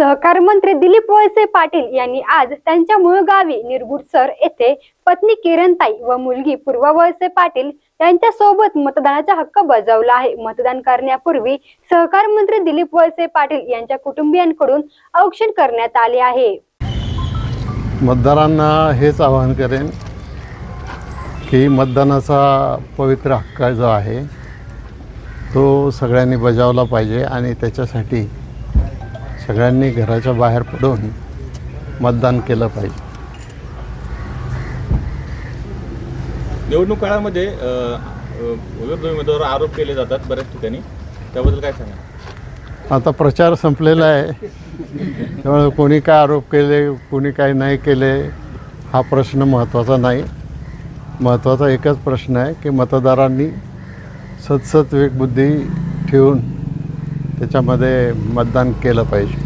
सहकार मंत्री दिलीप वळसे पाटील यांनी आज त्यांच्या मूळ गावी निरगुडसर येथे पत्नी किरणताई व मुलगी पूर्वा वळसे पाटील यांच्या सोबत मतदानाचा हक्क बजावला आहे. मतदान करण्यापूर्वी सहकार मंत्री दिलीप वळसे पाटील यांच्या कुटुंबियांकडून औक्षण करण्यात आले आहे. मतदारांना हेच आवाहन करेन की मतदानाचा पवित्र हक्क जो आहे तो सगळ्यांनी बजावला पाहिजे आणि त्याच्यासाठी सगळ्यांनी घराच्या बाहेर पडून मतदान केलं पाहिजे. निवडणूक काळामध्ये विरोधी उमेदवार आरोप केले जातात बऱ्याच ठिकाणी. त्याबद्दल काय सांगा आता प्रचार संपलेला आहे. त्यामुळे कोणी काय आरोप केले कोणी काय नाही केले हा प्रश्न महत्त्वाचा नाही. महत्त्वाचा एकच प्रश्न आहे की मतदारांनी सतसत विवेकबुद्धी ठेवून त्याच्यामध्ये मतदान केलं पाहिजे.